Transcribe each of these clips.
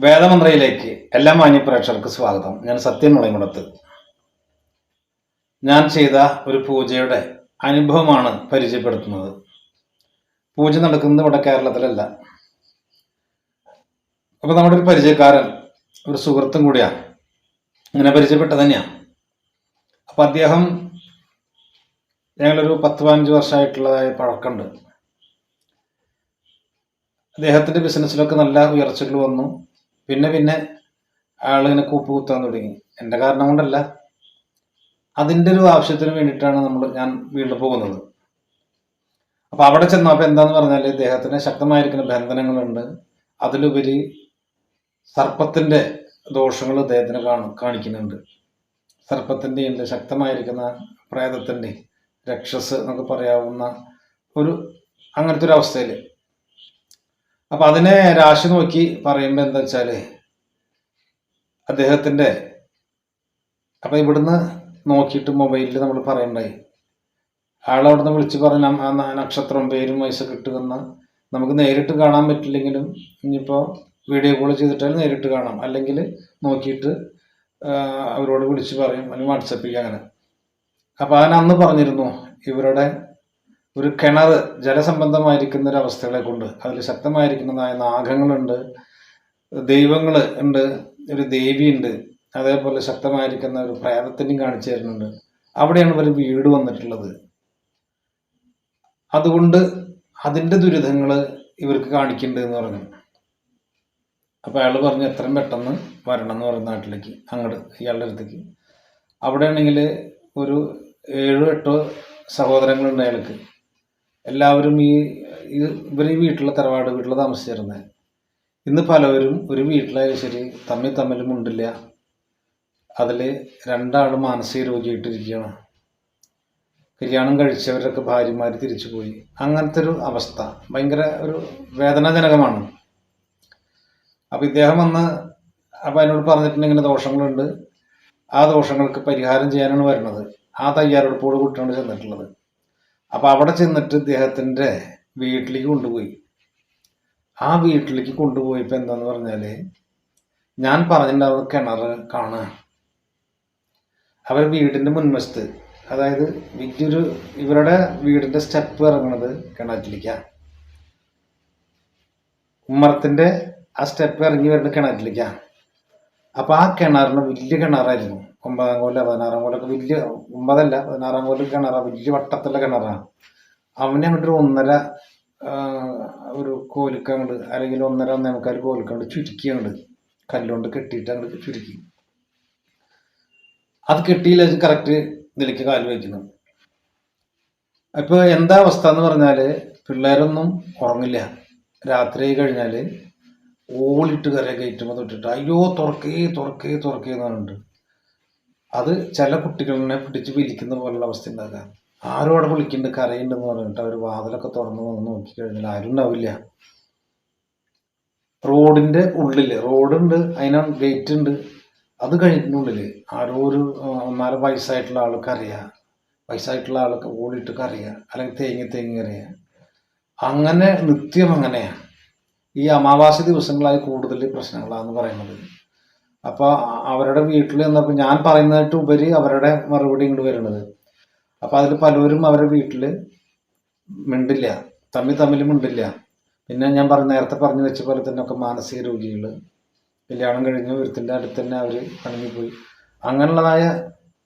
വേദമന്ത്രയിലേക്ക് എല്ലാ മാന്യ പ്രേക്ഷകർക്ക് സ്വാഗതം. ഞാൻ സത്യൻ മുളയമുടത്ത് ഞാൻ ചെയ്ത ഒരു പൂജയുടെ അനുഭവമാണ് പരിചയപ്പെടുത്തുന്നത്. പൂജ നടക്കുന്നത് ഇവിടെ കേരളത്തിലല്ല. അപ്പൊ നമ്മുടെ ഒരു പരിചയക്കാരൻ ഒരു സുഹൃത്തും കൂടിയാണ്. ഇങ്ങനെ പരിചയപ്പെട്ടത് തന്നെയാണ്. അപ്പൊ അദ്ദേഹം ഞങ്ങളൊരു പത്ത് പതിനഞ്ച് വർഷമായിട്ടുള്ളതായ പഴക്കമുണ്ട്. അദ്ദേഹത്തിന്റെ ബിസിനസ്സിലൊക്കെ നല്ല ഉയർച്ചകൾ വന്നു. പിന്നെ പിന്നെ ആളിങ്ങനെ കൂപ്പ് കുത്താൻ തുടങ്ങി. എന്റെ കാരണം കൊണ്ടല്ല. അതിന്റെ ഒരു ആവശ്യത്തിന് വേണ്ടിയിട്ടാണ് നമ്മൾ ഞാൻ വീണ്ടും പോകുന്നത്. അപ്പോൾ അവിടെ ചെന്നപ്പോൾ എന്താന്ന് പറഞ്ഞാൽ ഇദ്ദേഹത്തിന് ശക്തമായിരിക്കുന്ന ബന്ധനങ്ങളുണ്ട്. അതിലുപരി സർപ്പത്തിന്റെ ദോഷങ്ങൾ ഇദ്ദേഹത്തിന് കാണും കാണിക്കുന്നുണ്ട്. സർപ്പത്തിന്റെ ഉണ്ട് ശക്തമായിരിക്കുന്ന പ്രേതത്തിന്റെ രക്ഷസ് എന്നൊക്കെ പറയാവുന്ന ഒരു അങ്ങനത്തെ ഒരു അവസ്ഥയിൽ അപ്പൊ അതിനെ രാശി നോക്കി പറയുമ്പോൾ എന്താ വെച്ചാൽ അദ്ദേഹത്തിന്റെ അപ്പൊ ഇവിടുന്ന് നോക്കിയിട്ട് മൊബൈലിൽ നമ്മൾ പറയണ്ടായി. ആളവിടുന്ന് വിളിച്ച് പറഞ്ഞ നക്ഷത്രം പേരും വയസ്സൊക്കെ കിട്ടുമെന്ന് നമുക്ക് നേരിട്ട് കാണാൻ പറ്റില്ലെങ്കിലും ഇനിയിപ്പോൾ വീഡിയോ കോൾ ചെയ്തിട്ടാൽ നേരിട്ട് കാണാം. അല്ലെങ്കിൽ നോക്കിയിട്ട് അവരോട് വിളിച്ച് പറയും. അല്ലെങ്കിൽ വാട്സപ്പിൽ അങ്ങനെ. അപ്പോൾ അതിനന്ന് പറഞ്ഞിരുന്നു ഇവരുടെ ഒരു കിണർ ജലസംബന്ധമായിരിക്കുന്ന ഒരു അവസ്ഥകളെ കൊണ്ട് അതിൽ ശക്തമായിരിക്കുന്നതായ നാഗങ്ങളുണ്ട് ദൈവങ്ങൾ ഉണ്ട് ഒരു ദേവിയുണ്ട് അതേപോലെ ശക്തമായിരിക്കുന്ന ഒരു പ്രേതത്തിനെയും കാണിച്ചു തരുന്നുണ്ട് അവിടെയാണ് ഇവർ വീട് വന്നിട്ടുള്ളത്. അതുകൊണ്ട് അതിന്റെ ദുരിതങ്ങൾ ഇവർക്ക് കാണിക്കുന്നുണ്ട് എന്ന് പറഞ്ഞു. അപ്പോൾ അയാൾ പറഞ്ഞു എത്രയും പെട്ടെന്ന് വരണം എന്ന് പറയുന്ന നാട്ടിലേക്ക് അങ്ങോട്ട് ഇയാളുടെ അടുത്തേക്ക്. അവിടെയാണെങ്കിൽ ഒരു ഏഴോ എട്ടോ സഹോദരങ്ങളുണ്ട് അയാൾക്ക്. എല്ലാവരും ഈ ഇവർ ഈ വീട്ടിലെ തറവാട് വീട്ടിൽ താമസിച്ചിരുന്നത് ഇന്ന് പലവരും ഒരു വീട്ടിലായാലും ശരി തമ്മിൽ തമ്മിൽ ഉണ്ടില്ല അതിൽ രണ്ടാൾ മാനസിക രോഗിയായിട്ടിരിക്കുകയാണ്. കല്യാണം കഴിച്ചവരൊക്കെ ഭാര്യമാർ തിരിച്ചു പോയി അങ്ങനത്തെ ഒരു അവസ്ഥ. ഭയങ്കര ഒരു വേദനാജനകമാണ്. അപ്പം ഇദ്ദേഹം വന്ന് അപ്പം എന്നോട് പറഞ്ഞിട്ടുണ്ട് ഇങ്ങനെ ദോഷങ്ങളുണ്ട്. ആ ദോഷങ്ങൾക്ക് പരിഹാരം ചെയ്യാനാണ് വരുന്നത്. ആ തയ്യാറെടുപ്പോട് കൂട്ടിയാണ് ചെന്നിട്ടുള്ളത്. അപ്പം അവിടെ ചെന്നിട്ട് ഇദ്ദേഹത്തിന്റെ വീട്ടിലേക്ക് കൊണ്ടുപോയി. ആ വീട്ടിലേക്ക് കൊണ്ടുപോയപ്പോൾ എന്താന്ന് പറഞ്ഞാൽ ഞാൻ പറഞ്ഞിട്ടുണ്ടാവുന്ന കിണർ കാണുക അവർ വീടിന്റെ മുൻവശത്ത് അതായത് വലിയൊരു ഇവരുടെ വീടിന്റെ സ്റ്റെപ്പ് ഇറങ്ങുന്നത് കിണറ്റിലേക്കാണ് ഉമ്മറത്തിന്റെ ആ സ്റ്റെപ്പ് ഇറങ്ങി വരുന്ന കിണറ്റിലേക്കാണ് അപ്പൊ ആ കിണറിന് വലിയ കിണറായിരുന്നു. ഒമ്പതാം കോല പതിനാറാം കോലൊക്കെ വലിയ ഒമ്പതല്ല പതിനാറാം കോല കിണറാണ് വലിയ വട്ടത്തുള്ള കിണറാണ് അവനെ അങ്ങോട്ട് ഒരു ഒന്നര ഒരു ഒരു കോലിക്കങ്ങട് അല്ലെങ്കിൽ ഒന്നര ഒന്നേമുക്കാൽ കോലിക്കങ്ങട് ചുരുക്കി അങ്ങോട്ട് കല്ലുകൊണ്ട് കെട്ടിയിട്ട് അങ്ങോട്ട് ചുരുക്കി. അത് കെട്ടിയില്ല കറക്റ്റ് ഇതിലേക്ക് കാൽ വയ്ക്കുന്നു. അപ്പൊ എന്താ അവസ്ഥ എന്ന് പറഞ്ഞാൽ പിള്ളേരൊന്നും ഉറങ്ങില്ല. രാത്രി ആയി കഴിഞ്ഞാൽ ഓളിട്ട് കറിയൊക്കെ കയറ്റുമ്പോൾ തൊട്ടിട്ട് അയ്യോ തുറക്കേ തുറക്കേ തുറക്കേ പറഞ്ഞിട്ട്. അത് ചില കുട്ടികളിനെ പിടിച്ച് വിളിക്കുന്ന പോലുള്ള അവസ്ഥ ഉണ്ടാകാം. ആരും അവിടെ വിളിക്കുന്നുണ്ട് കരയുണ്ടെന്ന് പറഞ്ഞിട്ട് അവർ വാതിലൊക്കെ തുറന്ന് വന്ന് നോക്കിക്കഴിഞ്ഞാൽ ആരും ഉണ്ടാവില്ല. റോഡിന്റെ ഉള്ളിൽ റോഡുണ്ട് അതിന് ഗേറ്റ് ഉണ്ട് അത് കഴിഞ്ഞിട്ടുള്ളിൽ ആരോ ഒരു ഒന്നാൽ വയസ്സായിട്ടുള്ള ആൾക്ക് അറിയാം. വയസ്സായിട്ടുള്ള ആൾക്ക് ഓടിയിട്ട് കറിയുക അല്ലെങ്കിൽ തേങ്ങി തേങ്ങി അറിയുക അങ്ങനെ നിത്യം അങ്ങനെയാണ് ഈ അമാവാസി ദിവസങ്ങളായി കൂടുതൽ പ്രശ്നങ്ങളാണെന്ന് പറയുന്നത്. അപ്പോൾ അവരുടെ വീട്ടിൽ എന്നപ്പോൾ ഞാൻ പറയുന്നതായിട്ട് ഉപരി അവരുടെ മറുപടി ഇങ്ങോട്ട് വരുന്നത് അപ്പോൾ അതിൽ പലരും അവരുടെ വീട്ടിൽ മിണ്ടില്ല. തമ്മിൽ തമ്മിൽ മിണ്ടില്ല. പിന്നെ ഞാൻ പറഞ്ഞ നേരത്തെ പറഞ്ഞു വെച്ച പോലെ തന്നെ ഒക്കെ മാനസിക രോഗികൾ കല്യാണം കഴിഞ്ഞ് ഒരുത്തിന്റെ അടുത്ത് തന്നെ അവർ കണങ്ങിപ്പോയി അങ്ങനെയുള്ളതായ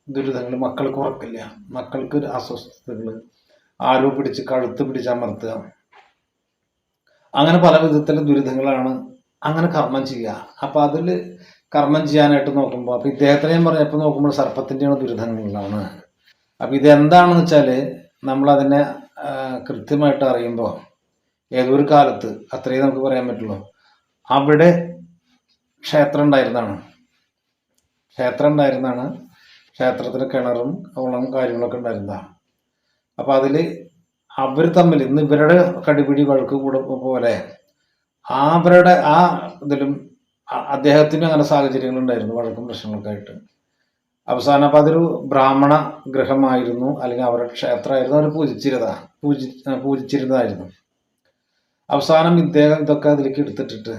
ദുരിതങ്ങൾ മക്കൾക്ക് ഉറക്കില്ല മക്കൾക്ക് അസ്വസ്ഥതകൾ ആരോ പിടിച്ച് കഴുത്ത് പിടിച്ച് അമർത്തുക. അങ്ങനെ പല വിധത്തിലെ ദുരിതങ്ങളാണ് അങ്ങനെ കർമ്മം ചെയ്യുക. അപ്പൊ അതിൽ കർമ്മം ചെയ്യാനായിട്ട് നോക്കുമ്പോൾ അപ്പൊ ഇദ്ദേഹത്തിനെയും പറഞ്ഞപ്പോൾ നോക്കുമ്പോൾ സർപ്പത്തിന്റെയാണ് ദുരിതങ്ങളാണ് അപ്പൊ ഇതെന്താണെന്ന് വെച്ചാൽ നമ്മളതിനെ കൃത്യമായിട്ട് അറിയുമ്പോൾ ഏതൊരു കാലത്ത് അത്രയും നമുക്ക് പറയാൻ പറ്റുള്ളൂ. അവിടെ ക്ഷേത്രം ഉണ്ടായിരുന്നാണ് ക്ഷേത്രം ഉണ്ടായിരുന്നാണ് ക്ഷേത്രത്തിന് കിണറും കുളവും കാര്യങ്ങളൊക്കെ ഉണ്ടായിരുന്നതാണ് അപ്പൊ അതിൽ അവർ തമ്മിൽ ഇന്ന് ഇവരുടെ കടിപിടി വഴക്ക് കൂടെ പോലെ അവരുടെ ആ ഇതിലും അദ്ദേഹത്തിനും അങ്ങനെ സാഹചര്യങ്ങൾ ഉണ്ടായിരുന്നു വഴക്കും പ്രശ്നങ്ങളൊക്കെ ആയിട്ട്. അവസാനം അപ്പം അതൊരു ബ്രാഹ്മണ ഗ്രഹമായിരുന്നു അല്ലെങ്കിൽ അവരുടെ ക്ഷേത്രമായിരുന്നു അവർ പൂജിച്ചിരുന്ന പൂജി പൂജിച്ചിരുന്നതായിരുന്നു. അവസാനം ഇദ്ദേഹം ഇതൊക്കെ അതിലേക്ക് എടുത്തിട്ടിട്ട്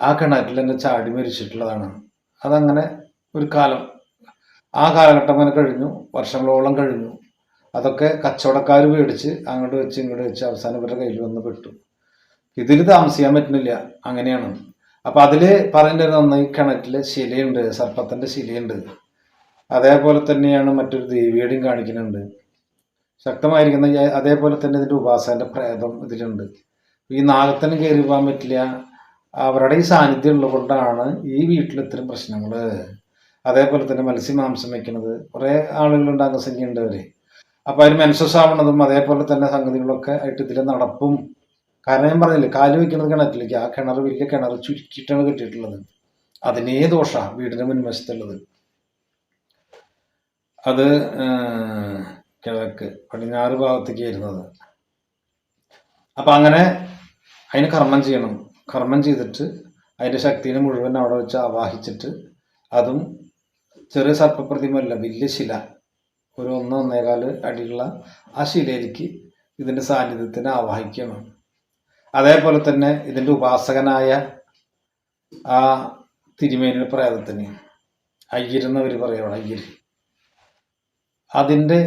ആ കിണറ്റിൽ തന്നെ ചാടി മരിച്ചിട്ടുള്ളതാണ്. അതങ്ങനെ ഒരു കാലം ആ കാലഘട്ടം അങ്ങനെ കഴിഞ്ഞു വർഷങ്ങളോളം കഴിഞ്ഞു. അതൊക്കെ കച്ചവടക്കാർ മേടിച്ച് അങ്ങോട്ട് വെച്ച് ഇങ്ങോട്ട് വെച്ച് അവസാനം ഇവരുടെ കയ്യിൽ വന്ന് പെട്ടു. ഇതിൽ താമസിക്കാൻ പറ്റുന്നില്ല അങ്ങനെയാണ്. അപ്പൊ അതിൽ ഒന്ന് ഈ കിണറ്റിൽ ശിലയുണ്ട് സർപ്പത്തിന്റെ ശിലയുണ്ട്. അതേപോലെ തന്നെയാണ് മറ്റൊരു ദേവിയുടെയും കാണിക്കുന്നുണ്ട്. ശക്തമായിരിക്കുന്ന അതേപോലെ തന്നെ ഇതിന്റെ ഉപാസന്റെ പ്രേതം ഇതിലുണ്ട്. ഈ നാഗത്തിന് കയറി പോകാൻ പറ്റില്ല. അവരുടെ ഈ സാന്നിധ്യം ഉള്ളത് കൊണ്ടാണ് ഈ വീട്ടിൽ ഇത്തരം പ്രശ്നങ്ങൾ അതേപോലെ തന്നെ മത്സ്യമാംസം വെക്കുന്നത്. കുറെ ആളുകളുണ്ട് അംഗസംഖ്യ അവർ. അപ്പൊ അതിന് മെൻസസ് ആവണതും അതേപോലെ തന്നെ സംഗതികളൊക്കെ ആയിട്ട് ഇതിലെ നടപ്പും കാരണം ഞാൻ പറഞ്ഞില്ലേ കാൽ വെക്കുന്നത് കിണറ്റിലേക്ക് ആ കിണർ വലിയ കിണർ ചുരുക്കിയിട്ടാണ് കെട്ടിയിട്ടുള്ളത്. അതിനേ ദോഷ വീടിന് മുൻവശത്തുള്ളത്. അത് കിഴക്ക് പടിഞ്ഞാറ് ഭാഗത്തേക്ക് വരുന്നത് അപ്പൊ അങ്ങനെ അതിന് കർമ്മം ചെയ്യണം. കർമ്മം ചെയ്തിട്ട് അതിന്റെ ശക്തിനെ മുഴുവൻ അവിടെ വെച്ച് ആവാഹിച്ചിട്ട് അതും ചെറിയ സർപ്പപ്രതിമല്ല വലിയ ശില. ഒരു ഒന്ന് ഒന്നേകാൽ അടിയുള്ള ആ ശിലയിലേക്ക് ഇതിന്റെ സാന്നിധ്യത്തിനെ ആവാഹിക്കണം അതേപോലെ തന്നെ ഇതിന്റെ ഉപാസകനായ ആ തിരുമേനിയുടെ പ്രേതത്തിന് അയ്യരെന്നവർ പറയണം അയ്യർ അതിന്റെ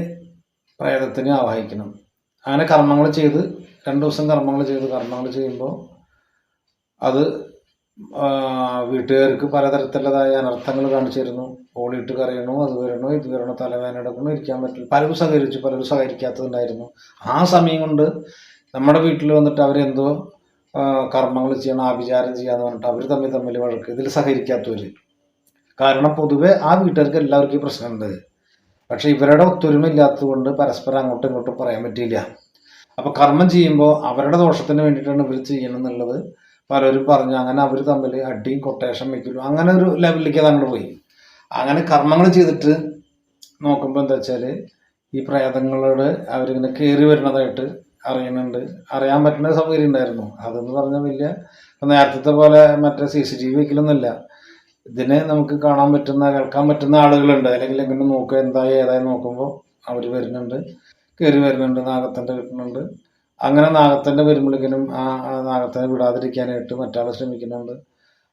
പ്രേതത്തിന് ആവാഹിക്കണം. അങ്ങനെ കർമ്മങ്ങൾ ചെയ്ത് രണ്ട് ദിവസം കർമ്മങ്ങൾ ചെയ്ത് കർമ്മങ്ങൾ ചെയ്യുമ്പോൾ അത് വീട്ടുകാർക്ക് പലതരത്തിലുള്ളതായ അനർത്ഥങ്ങൾ കാണിച്ചു തരുന്നു. ഓളിയിട്ട് കറിയണോ അത് വരണോ ഇത് വരണോ തലവേദന എടുക്കണോ ഇരിക്കാൻ പറ്റില്ല. പലരും സഹകരിച്ചു പലരും സഹകരിക്കാത്തതുണ്ടായിരുന്നു. ആ സമയം കൊണ്ട് നമ്മുടെ വീട്ടിൽ വന്നിട്ട് അവരെന്തോ കർമ്മങ്ങൾ ചെയ്യണം ആഭിചാരം ചെയ്യാന്ന് പറഞ്ഞിട്ട് അവർ തമ്മിൽ തമ്മിൽ വഴക്ക് ഇതിൽ സഹകരിക്കാത്തവര്. കാരണം പൊതുവെ ആ വീട്ടുകാർക്ക് എല്ലാവർക്കും ഈ പ്രശ്നമുണ്ട്. പക്ഷെ ഇവരുടെ ഒത്തൊരുമ ഇല്ലാത്തത് കൊണ്ട് പരസ്പരം അങ്ങോട്ടും ഇങ്ങോട്ടും പറയാൻ പറ്റിയില്ല. അപ്പൊ കർമ്മം ചെയ്യുമ്പോൾ അവരുടെ ദോഷത്തിന് വേണ്ടിയിട്ടാണ് ഇവർ ചെയ്യണം എന്നുള്ളത് പലരും പറഞ്ഞു. അങ്ങനെ അവർ തമ്മിൽ അടിയും കൊട്ടേഷൻ വയ്ക്കലും അങ്ങനെ ഒരു ലെവലിലേക്ക് അത് അങ്ങോട്ട് പോയി. അങ്ങനെ കർമ്മങ്ങൾ ചെയ്തിട്ട് നോക്കുമ്പോൾ എന്താ വെച്ചാൽ ഈ പ്രേതങ്ങളോട് അവരിങ്ങനെ കയറി വരുന്നതായിട്ട് അറിയുന്നുണ്ട്. അറിയാൻ പറ്റുന്ന സൗകര്യം ഉണ്ടായിരുന്നു. അതെന്ന് പറഞ്ഞാൽ വലിയ നേരത്തെ പോലെ മറ്റേ സി സി ടി വി വെക്കലൊന്നുമില്ല. ഇതിനെ നമുക്ക് കാണാൻ പറ്റുന്ന കേൾക്കാൻ പറ്റുന്ന ആളുകളുണ്ട്. അല്ലെങ്കിൽ എങ്ങനെ നോക്കുക എന്തായി ഏതായി നോക്കുമ്പോൾ അവർ വരുന്നുണ്ട്. കയറി വരുന്നുണ്ട് നാഗത്തന്റെ കിട്ടുന്നുണ്ട് അങ്ങനെ നാഗത്തന്റെ വരുമ്പോഴേക്കിനും ആ നാഗത്തിനെ വിടാതിരിക്കാനായിട്ട് മറ്റാൾ ശ്രമിക്കുന്നുണ്ട്.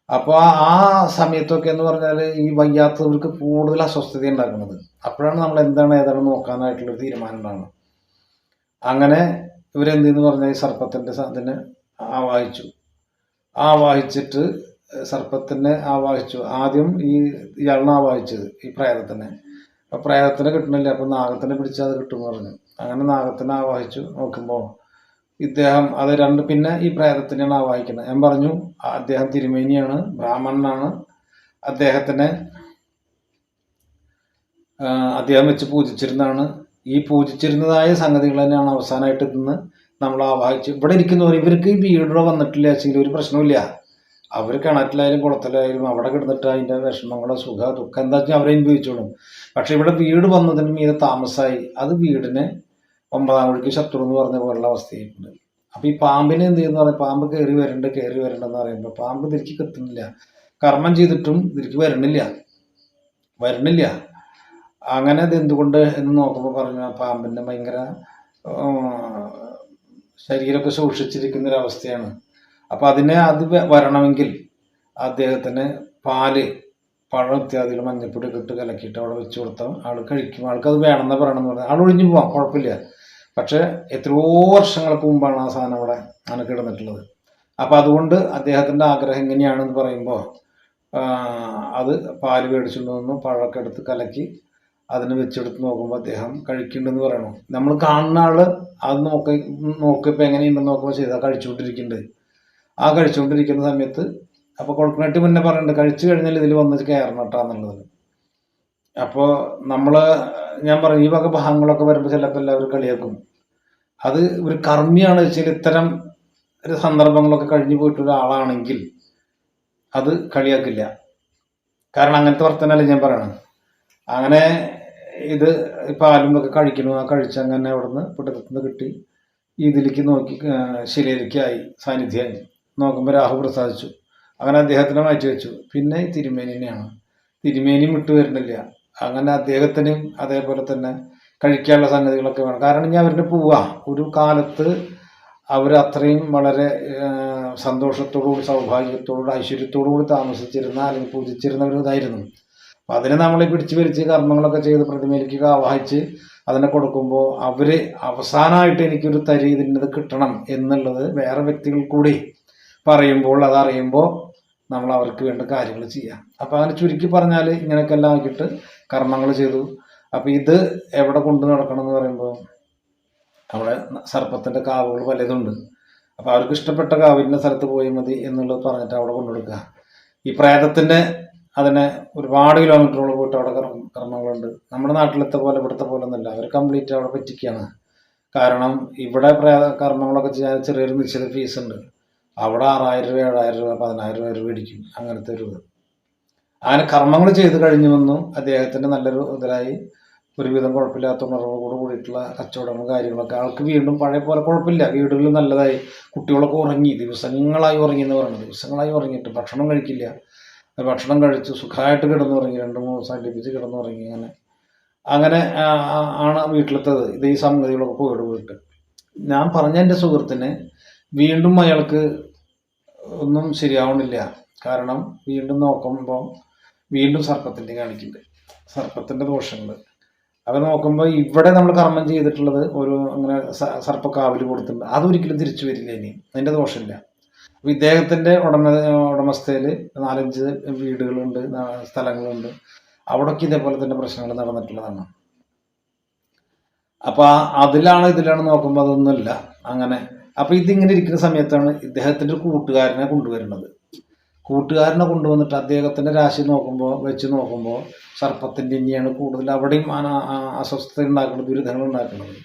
അപ്പോൾ ആ സമയത്തൊക്കെ എന്ന് പറഞ്ഞാൽ ഈ വയ്യാത്തവർക്ക് കൂടുതൽ അസ്വസ്ഥത ഉണ്ടാക്കുന്നത്. അപ്പോഴാണ് നമ്മൾ എന്താണ് ഏതാണ് നോക്കാനായിട്ടുള്ളൊരു തീരുമാനം ഉണ്ടാകുന്നത് അങ്ങനെ ഇവരെന്ത് ചെയ്യുന്നു പറഞ്ഞാൽ ഈ സർപ്പത്തിന്റെ അതിനെ ആവാഹിച്ചു. ആവാഹിച്ചിട്ട് സർപ്പത്തിനെ ആവാഹിച്ചു. ആദ്യം ഈ ഇയാളിനെ ആവാഹിച്ചത് ഈ പ്രേതത്തിനെ. അപ്പൊ പ്രേതത്തിനെ കിട്ടണില്ല അപ്പൊ നാഗത്തിനെ പിടിച്ചാൽ അത് കിട്ടും പറഞ്ഞു. അങ്ങനെ നാഗത്തിനെ ആവാഹിച്ചു നോക്കുമ്പോൾ ഇദ്ദേഹം അത് രണ്ട് പിന്നെ ഈ പ്രേതത്തിനെയാണ് ആവാഹിക്കുന്നത്. ഞാൻ പറഞ്ഞു അദ്ദേഹം തിരുമേനിയാണ് ബ്രാഹ്മണനാണ്. അദ്ദേഹത്തിനെ അദ്ദേഹം വെച്ച് പൂജിച്ചിരുന്നതാണ് ഈ പൂജിച്ചിരുന്നതായ സംഗതികൾ തന്നെയാണ് അവസാനമായിട്ട് ഇന്ന് നമ്മൾ ആവാഹിച്ച് ഇവിടെ ഇരിക്കുന്നവർ ഇവർക്ക് ഈ വന്നിട്ടില്ല വെച്ചെങ്കിൽ ഒരു പ്രശ്നമില്ല അവർ കിണറ്റിലായാലും കുളത്തിലായാലും അവിടെ കിടന്നിട്ട് അതിന്റെ വിഷമങ്ങളോ സുഖ ദുഃഖം എന്താ വെച്ചാൽ അവരെ അനുഭവിച്ചോളും. പക്ഷെ ഇവിടെ വീട് വന്നതിന് മീതെ താമസമായി അത് വീടിനെ ഒമ്പതാം കുഴിക്ക് ശത്രു എന്ന് പറഞ്ഞ പോലുള്ള അവസ്ഥയായിട്ടുണ്ട്. അപ്പൊ ഈ പാമ്പിനെ എന്ത് ചെയ്യുന്ന പറഞ്ഞാൽ പാമ്പ് കയറി വരണ്ട് കയറി വരണ്ടെന്ന് പറയുമ്പോൾ പാമ്പ് തിരിച്ച് കെത്തുന്നില്ല കർമ്മം ചെയ്തിട്ടും തിരിച്ച് വരണില്ല. വരണില്ല. അങ്ങനെ ഇത് എന്തുകൊണ്ട് എന്ന് നോക്കുമ്പോൾ പറഞ്ഞു ആ പാമ്പിന്റെ ഭയങ്കര ശരീരമൊക്കെ സൂക്ഷിച്ചിരിക്കുന്ന ഒരു അവസ്ഥയാണ് അപ്പൊ അതിനെ അത് വരണമെങ്കിൽ അദ്ദേഹത്തിന് പാൽ പഴം ഇത്യാദികൾ മഞ്ഞപ്പൊടി ഇട്ട് കലക്കിയിട്ട് അവിടെ വെച്ച് കൊടുത്താൽ ആൾ കഴിക്കും. ആൾക്ക് അത് വേണമെന്ന് പറയണമെന്ന് പറഞ്ഞാൽ ആൾ ഒഴിഞ്ഞു പോവാം കുഴപ്പമില്ല. പക്ഷെ എത്രയോ വർഷങ്ങൾക്ക് മുമ്പാണ് ആ സാധനം അവിടെ അങ്ങനെ കിടന്നിട്ടുള്ളത്. അപ്പൊ അതുകൊണ്ട് അദ്ദേഹത്തിന്റെ ആഗ്രഹം എങ്ങനെയാണെന്ന് പറയുമ്പോൾ അത് പാൽ മേടിച്ചുകൊണ്ട് വന്നു പഴമൊക്കെ എടുത്ത് കലക്കി അതിന് വെച്ചെടുത്ത് നോക്കുമ്പോൾ അദ്ദേഹം കഴിക്കുന്നുണ്ടെന്ന് പറയണു. നമ്മൾ കാണുന്ന ആൾ അത് നോക്കി നോക്കിയപ്പോൾ എങ്ങനെയുണ്ടെന്ന് നോക്കുമ്പോൾ ചെയ്താൽ കഴിച്ചുകൊണ്ടിരിക്കുന്നുണ്ട്. ആ കഴിച്ചുകൊണ്ടിരിക്കുന്ന സമയത്ത് അപ്പോൾ കൊടുക്കണായിട്ട് മുന്നേ പറയുന്നുണ്ട് കഴിച്ചു കഴിഞ്ഞാൽ ഇതിൽ വന്ന് കയറണം കേട്ടാന്നുള്ളത് അപ്പോൾ നമ്മൾ ഞാൻ പറഞ്ഞു ഈ വക ഭാഗങ്ങളൊക്കെ വരുമ്പോൾ ചിലപ്പോൾ എല്ലാവരും കളിയാക്കും. അത് ഒരു കർമ്മിയാണ് വെച്ചാൽ ഇത്തരം ഒരു സന്ദർഭങ്ങളൊക്കെ കഴിഞ്ഞു പോയിട്ടുള്ള ആളാണെങ്കിൽ അത് കളിയാക്കില്ല. കാരണം അങ്ങനത്തെ വർത്തനല്ലേ ഞാൻ പറയണത് അങ്ങനെ ഇത് പാലും ഒക്കെ കഴിക്കണു ആ കഴിച്ചങ്ങനെ അവിടുന്ന് പിടുത്തത്തിന് കിട്ടി. ഇതിലേക്ക് നോക്കി ശിലയിലേക്കായി സാന്നിധ്യമായി നോക്കുമ്പോൾ രാഹു പ്രസാദിച്ചു. അങ്ങനെ അദ്ദേഹത്തിനെ മാറ്റി വെച്ചു. പിന്നെ തിരുമേനിനെയാണ്. തിരുമേനിയും വിട്ടു വരുന്നില്ല. അങ്ങനെ അദ്ദേഹത്തിനും അതേപോലെ തന്നെ കഴിക്കാനുള്ള സംഗതികളൊക്കെ വേണം. കാരണം ഇനി അവരുടെ പോവാ. ഒരു കാലത്ത് അവർ അത്രയും വളരെ സന്തോഷത്തോടുകൂടി സൗഭാഗ്യത്തോടുകൂടി ഐശ്വര്യത്തോടുകൂടി താമസിച്ചിരുന്ന അല്ലെങ്കിൽ പൂജിച്ചിരുന്ന ഒരു ഇതായിരുന്നു. അപ്പം അതിനെ നമ്മൾ പിടിച്ചു പിരിച്ച് കർമ്മങ്ങളൊക്കെ ചെയ്ത് പ്രതിമയിലേക്ക് ആവാഹിച്ച് അതിനെ കൊടുക്കുമ്പോൾ അവർ അവസാനമായിട്ട് എനിക്കൊരു തരി ഇതിന്റെ കിട്ടണം എന്നുള്ളത് വേറെ വ്യക്തികൾ കൂടി പറയുമ്പോൾ അതറിയുമ്പോൾ നമ്മൾ അവർക്ക് വേണ്ട കാര്യങ്ങൾ ചെയ്യാം. അപ്പോൾ അങ്ങനെ ചുരുക്കി പറഞ്ഞാൽ ഇങ്ങനെയൊക്കെ എല്ലാം ആക്കിയിട്ട് കർമ്മങ്ങൾ ചെയ്തു. അപ്പോൾ ഇത് എവിടെ കൊണ്ടു നടക്കണം എന്ന് പറയുമ്പോൾ അവിടെ സർപ്പത്തിന്റെ കാവുകൾ പലതുണ്ട് അപ്പോൾ അവർക്ക് ഇഷ്ടപ്പെട്ട കാവിന്റെ സ്ഥലത്ത് പോയി മതി എന്നുള്ളത് പറഞ്ഞിട്ട് അവിടെ കൊണ്ടുകൊടുക്കുക ഈ പ്രേതത്തിന്റെ അതിനെ ഒരുപാട് കിലോമീറ്ററുകൾ പോയിട്ട് അവിടെ കർമ്മ കർമ്മങ്ങളുണ്ട്. നമ്മുടെ നാട്ടിലത്തെ പോലെ ഇവിടുത്തെ പോലെ ഒന്നല്ല അവർ കംപ്ലീറ്റ് അവിടെ പറ്റിക്കുകയാണ്. കാരണം ഇവിടെ കർമ്മങ്ങളൊക്കെ ചെയ്യാൻ ചെറിയൊരു നിശ്ചിത ഫീസ് ഉണ്ട്. അവിടെ ആറായിരം രൂപ ഏഴായിരം രൂപ പതിനായിരം രൂപ മേടിക്കും. അങ്ങനത്തെ ഒരു ഇത്. അങ്ങനെ കർമ്മങ്ങൾ ചെയ്ത് കഴിഞ്ഞു വന്നു അദ്ദേഹത്തിന്റെ നല്ലൊരു ഇതിലായി. ഒരുവിധം കുഴപ്പമില്ലാത്ത ഉണർവോട് കൂടിയിട്ടുള്ള കച്ചവടങ്ങളും കാര്യങ്ങളൊക്കെ. ആൾക്ക് വീണ്ടും പഴയ പോലെ കുഴപ്പമില്ല. വീടുകളിൽ നല്ലതായി. കുട്ടികളൊക്കെ ഉറങ്ങി. ദിവസങ്ങളായി ഉറങ്ങി എന്ന് പറയുന്നത്. ദിവസങ്ങളായി ഉറങ്ങിയിട്ട് ഭക്ഷണം കഴിക്കില്ല. ഭക്ഷണം കഴിച്ച് സുഖമായിട്ട് കിടന്നുറങ്ങി രണ്ട് മൂന്ന് ദിവസം അടുപ്പിച്ച് കിടന്നുറങ്ങി അങ്ങനെ അങ്ങനെ ആണ് വീട്ടിലത്തത്. ഇത് ഈ സംഗതികളൊക്കെ പോയിട്ട് പോയിട്ട്. ഞാൻ പറഞ്ഞ എന്റെ സുഹൃത്തിന് വീണ്ടും അയാൾക്ക് ഒന്നും ശരിയാവണില്ല. കാരണം വീണ്ടും നോക്കുമ്പോൾ വീണ്ടും സർപ്പത്തിന്റെ കാണിക്കുന്നുണ്ട്. സർപ്പത്തിന്റെ ദോഷങ്ങൾ. അത് നോക്കുമ്പോൾ ഇവിടെ നമ്മൾ കർമ്മം ചെയ്തിട്ടുള്ളത് ഒരു അങ്ങനെ സർപ്പക്കാവിൽ കൊടുത്തിട്ടുണ്ട്. അതൊരിക്കലും തിരിച്ചു വരില്ല ഇനി. അതിന്റെ ദോഷമില്ല. അപ്പോൾ ഇദ്ദേഹത്തിന്റെ ഉടമ ഉടമസ്ഥയിൽ നാലഞ്ച് വീടുകളുണ്ട് സ്ഥലങ്ങളുണ്ട്. അവിടേക്ക് ഇതേപോലെ തന്നെ പ്രശ്നങ്ങൾ നടന്നിട്ടുള്ളതാണ്. അപ്പോൾ അതിലാണ് ഇതിലാണ് നോക്കുമ്പോൾ അതൊന്നുമില്ല. അങ്ങനെ അപ്പോൾ ഇതിങ്ങനെ ഇരിക്കുന്ന സമയത്താണ് ഇദ്ദേഹത്തിന്റെ ഒരു കൂട്ടുകാരനെ കൊണ്ടുവരുന്നത്. കൂട്ടുകാരനെ കൊണ്ടുവന്നിട്ട് അദ്ദേഹത്തിന്റെ രാശി നോക്കുമ്പോൾ വെച്ച് നോക്കുമ്പോൾ സർപ്പത്തിന്റെ ഇനിയാണ് കൂടുതൽ അവിടെയും അസ്വസ്ഥത ഉണ്ടാക്കുന്നത് ദുരിതങ്ങൾ ഉണ്ടാക്കുന്നത്.